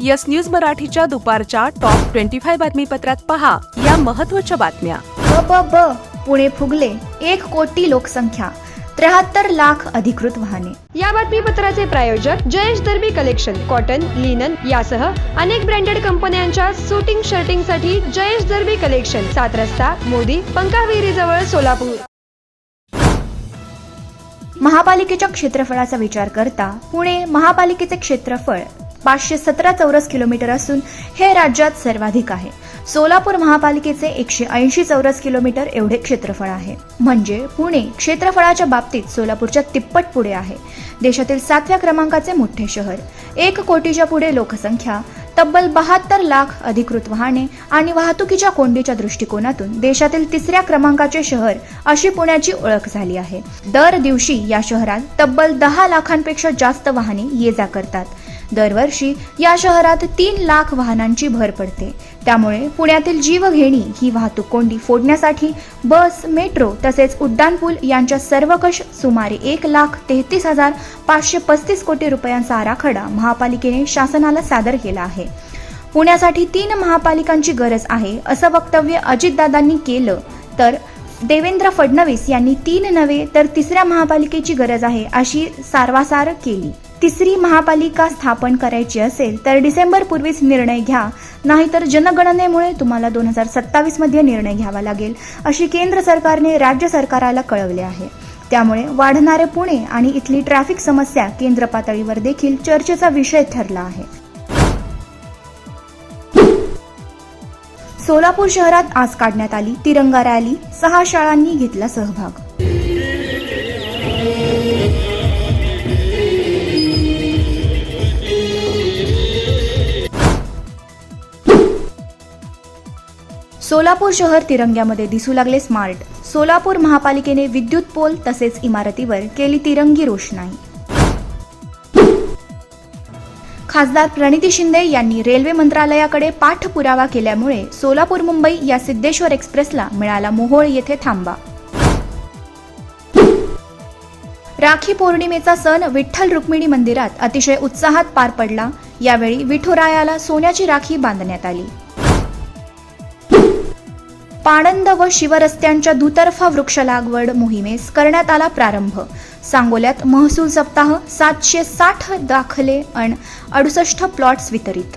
Yes news मराठीच्या दुपारच्या top twenty five बातमीपत्रात पहा या महत्त्वाच्या बातम्या. ब ब पुणे फुगले. एक कोटी लोकसंख्या. त्र्याहत्तर लाख अधिकृत वाहने. या बातमीपत्राचे प्रायोजक Jayesh Darbi collection cotton linen यासह अनेक ब्रँडेड कंपन्यांच्या सुटिंग शर्टिंगसाठी जयेश दर्बी कलेक्शन सात रस्ता मोदी पंकाविहिरी जवळ सोलापूर. महापालिकेच्या क्षेत्रफळाचा विचार करता पुणे महापालिकेचे क्षेत्रफळ पाचशे सतरा चौरस किलोमीटर असून हे राज्यात सर्वाधिक आहे. सोलापूर महापालिकेचे एकशे ऐंशी चौरस किलोमीटर एवढे क्षेत्रफळ आहे. म्हणजे पुणे क्षेत्रफळाच्या बाबतीत सोलापूरच्या तिप्पट पुढे आहे. देशातील सातव्या क्रमांकाचे मोठे शहर. एक कोटीच्या पुढे लोकसंख्या. तब्बल बहात्तर लाख अधिकृत वाहने आणि वाहतुकीच्या कोंडीच्या दृष्टिकोनातून देशातील तिसऱ्या क्रमांकाचे शहर अशी पुण्याची ओळख झाली आहे. दर दिवशी या शहरात तब्बल दहा लाखांपेक्षा जास्त वाहने ये जा करतात. दरवर्षी या शहरात तीन लाख वाहनांची भर पडते. त्यामुळे पुण्यातील जीवघेणी ही वाहतूक कोंडी फोडण्यासाठी बस मेट्रो तसेच उड्डाणपूल यांच्या सर्वकष सुमारे एक लाख तेहतीस हजार पाचशे पस्तीस कोटी रुपयांचा आराखडा महापालिकेने शासनाला सादर केला आहे. पुण्यासाठी तीन महापालिकांची गरज आहे असं वक्तव्य अजितदादांनी केलं तर देवेंद्र फडणवीस यांनी तीन नव्हे तर तिसऱ्या महापालिकेची गरज आहे अशी सारवासार केली. तिसरी महापालिका स्थापन करायची असेल तर डिसेंबर पूर्वीच निर्णय घ्या नाहीतर जनगणनेमुळे तुम्हाला दोन हजार सत्तावीसमध्ये निर्णय घ्यावा लागेल अशी केंद्र सरकारने राज्य सरकाराला कळवले आहे. त्यामुळे वाढणारे पुणे आणि इथली ट्रॅफिक समस्या केंद्र पातळीवर देखील चर्चेचा विषय ठरला आहे. सोलापूर शहरात आज काढण्यात आली तिरंगा रॅली. सहा शाळांनी घेतला सहभाग. सोलापूर शहर तिरंग्यामध्ये दिसू लागले स्मार्ट. सोलापूर महापालिकेने विद्युत पोल तसेच इमारतीवर केली तिरंगी रोषणाई. खासदार प्रणिती शिंदे यांनी रेल्वे मंत्रालयाकडे पाठपुरावा केल्यामुळे सोलापूर मुंबई या सिद्धेश्वर एक्सप्रेसला मिळाला मोहोळ येथे थांबा. राखी पौर्णिमेचा सण विठ्ठल रुक्मिणी मंदिरात अतिशय उत्साहात पार पडला. यावेळी विठुरायाला सोन्याची राखी बांधण्यात आली. पाणंद व शिवरस्त्यांच्या दुतर्फा वृक्ष लागवड मोहिमेस करण्यात आला प्रारंभ. सांगोल्यात महसूल सप्ताह सातशे साठ दाखले आणि अडुसष्ट प्लॉट्स वितरित.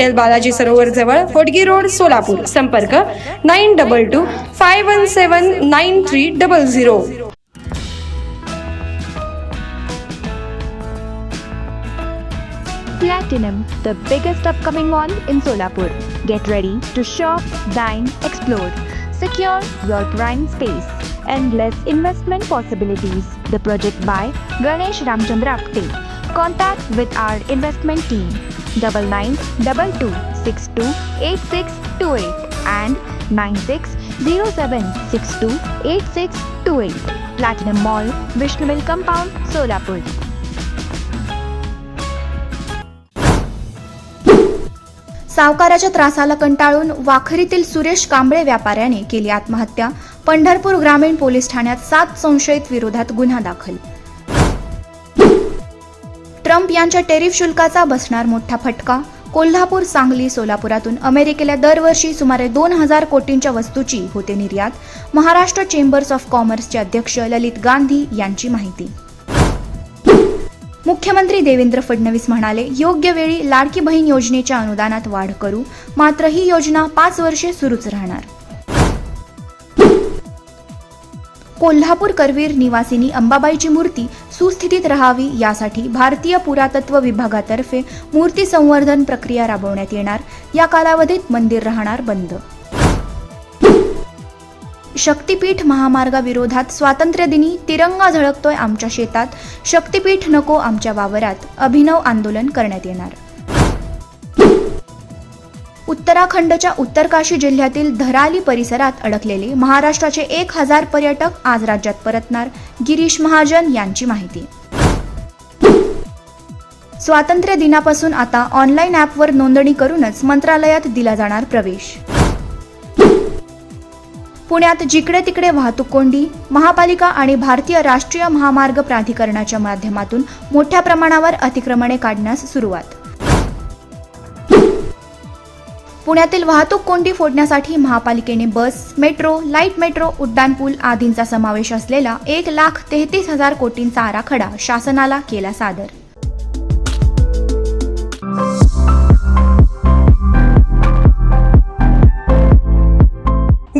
बालाजी सरोवर जवळ होडगी रोड सोलापूर संपर्क nine double two five one seven nine three double zero Platinum, the biggest upcoming mall in Solapur. Get ready to shop, dine, explore. Secure your prime space. Endless investment possibilities. The project by Ganesh Ramchandra Apte. Contact with our investment team double nine double two six two eight six two eight and nine six zero seven six two eight six two eight platinum mall विष्णुबिल compound Solapur सावकाराच्या त्रासाला कंटाळून वाखरीतील सुरेश कांबळे व्यापाऱ्याने केली आत्महत्या. पंढरपूर ग्रामीण police ठाण्यात सात संशयित विरोधात गुन्हा दाखल ट्रम्प यांच्या टेरिफ शुल्काचा बसणार मोठा फटका. कोल्हापूर सांगली सोलापुरातून अमेरिकेला दरवर्षी सुमारे दोन हजार कोटींच्या वस्तूची होते निर्यात. महाराष्ट्र चेंबर्स ऑफ कॉमर्सचे अध्यक्ष ललित गांधी यांची माहिती. मुख्यमंत्री देवेंद्र फडणवीस म्हणाले योग्य वेळी लाडकी बहीण योजनेच्या अनुदानात वाढ करू. मात्र ही योजना पाच वर्षे सुरूच राहणार. कोल्हापूर करवीर निवासिनी अंबाबाईची मूर्ती सुस्थितीत राहावी यासाठी भारतीय पुरातत्व विभागातर्फे मूर्ती संवर्धन प्रक्रिया राबवण्यात येणार. या कालावधीत मंदिर राहणार बंद. शक्तीपीठ महामार्गाविरोधात स्वातंत्र्यदिनी तिरंगा झळकतोय आमच्या शेतात. शक्तीपीठ नको आमच्या वावरात. अभिनव आंदोलन करण्यात येणार. उत्तराखंडच्या उत्तरकाशी जिल्ह्यातील धराली परिसरात अडकलेले महाराष्ट्राचे एक हजार पर्यटक आज राज्यात परतणार गिरीश महाजन यांची माहिती. स्वातंत्र्य दिनापासून आता ऑनलाईन ॲपवर नोंदणी करूनच मंत्रालयात दिला जाणार प्रवेश. पुण्यात जिकडे तिकडे वाहतूक कोंडी महापालिका आणि भारतीय राष्ट्रीय महामार्ग प्राधिकरणाच्या माध्यमातून मोठ्या प्रमाणावर अतिक्रमणे काढण्यास सुरुवात. पुण्यातील वाहतूक कोंडी फोडण्यासाठी महापालिकेने बस मेट्रो लाइट मेट्रो उड्डाणपूल आदींचा समावेश असलेला एक लाख तेहतीस हजार कोटींचा आराखडा शासनाला केला सादर.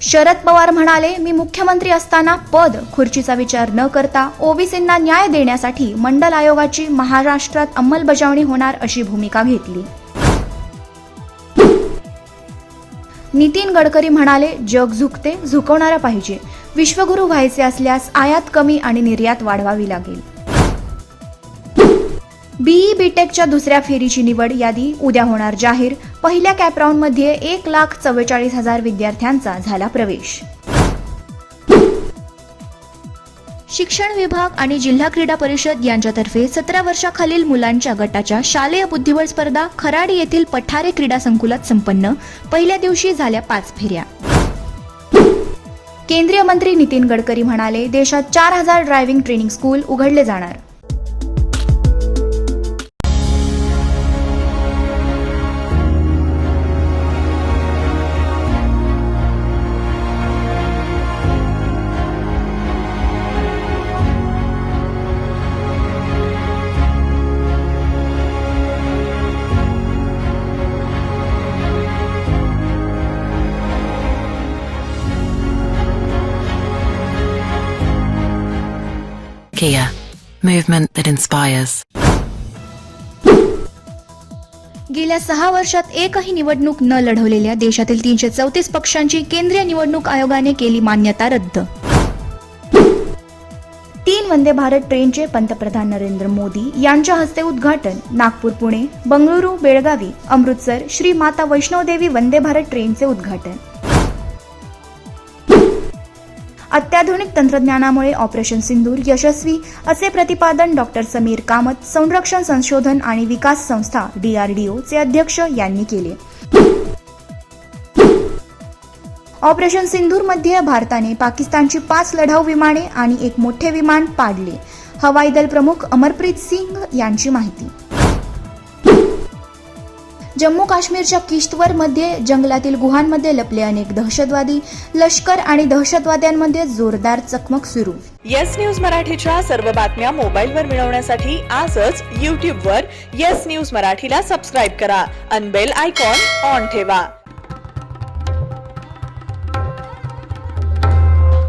शरद पवार म्हणाले मी मुख्यमंत्री असताना पद खुर्चीचा विचार न करता ओबीसींना न्याय देण्यासाठी मंडल आयोगाची महाराष्ट्रात अंमलबजावणी होणार अशी भूमिका घेतली. नितीन गडकरी म्हणाले जग झुकते झुकवणारा पाहिजे. विश्वगुरू व्हायचे असल्यास आयात कमी आणि निर्यात वाढवावी लागेल. बीई बीटेकच्या दुसऱ्या फेरीची निवड यादी उद्या होणार जाहीर. पहिल्या कॅपराऊंडमध्ये एक लाख चव्वेचाळीस हजार विद्यार्थ्यांचा झाला प्रवेश. शिक्षण विभाग आणि जिल्हा क्रीडा परिषद यांच्यातर्फे सतरा वर्षाखालील मुलांच्या गटाच्या शालेय बुद्धिबळ स्पर्धा खराडी येथील पठारे क्रीडा संकुलात संपन्न. पहिल्या दिवशी झाल्या पाच फेऱ्या. केंद्रीय मंत्री नितीन गडकरी म्हणाले देशात चार हजार ड्रायव्हिंग ट्रेनिंग स्कूल उघडले जाणार. Kia, movement that inspires. गेल्या सहा वर्षात एकही निवडणूक न लढवलेल्या देशातील तीनशे चौतीस पक्षांची केंद्रीय निवडणूक आयोगाने केली मान्यता रद्द. तीन वंदे भारत ट्रेनचे पंतप्रधान नरेंद्र मोदी यांच्या हस्ते उद्घाटन नागपूर पुणे बंगळुरू बेळगावी अमृतसर श्री माता वैष्णोदेवी वंदे भारत ट्रेनचे उद्घाटन. अत्याधुनिक तंत्रज्ञानामुळे ऑपरेशन सिंदूर यशस्वी असे प्रतिपादन डॉक्टर समीर कामत संरक्षण संशोधन आणि विकास संस्था डीआरडीओ चे अध्यक्ष यांनी केले. ऑपरेशन सिंधूरमध्ये भारताने पाकिस्तानची पाच लढाऊ विमाने आणि एक मोठे विमान पाडले. हवाई दल प्रमुख अमरप्रीत सिंग यांची माहिती. जम्मू काश्मीरच्या किश्तवरमध्ये जंगलातील गुहांमध्ये लपले अनेक दहशतवादी. लष्कर आणि दहशतवाद्यांमध्ये जोरदार चकमक सुरू. येस न्यूज मराठीच्या सर्व बातम्या मोबाईलवर मिळवण्यासाठी आजच यूट्यूबवर येस न्यूज मराठीला सबस्क्राईब करा. अनबेल आयकॉन ऑन ठेवा.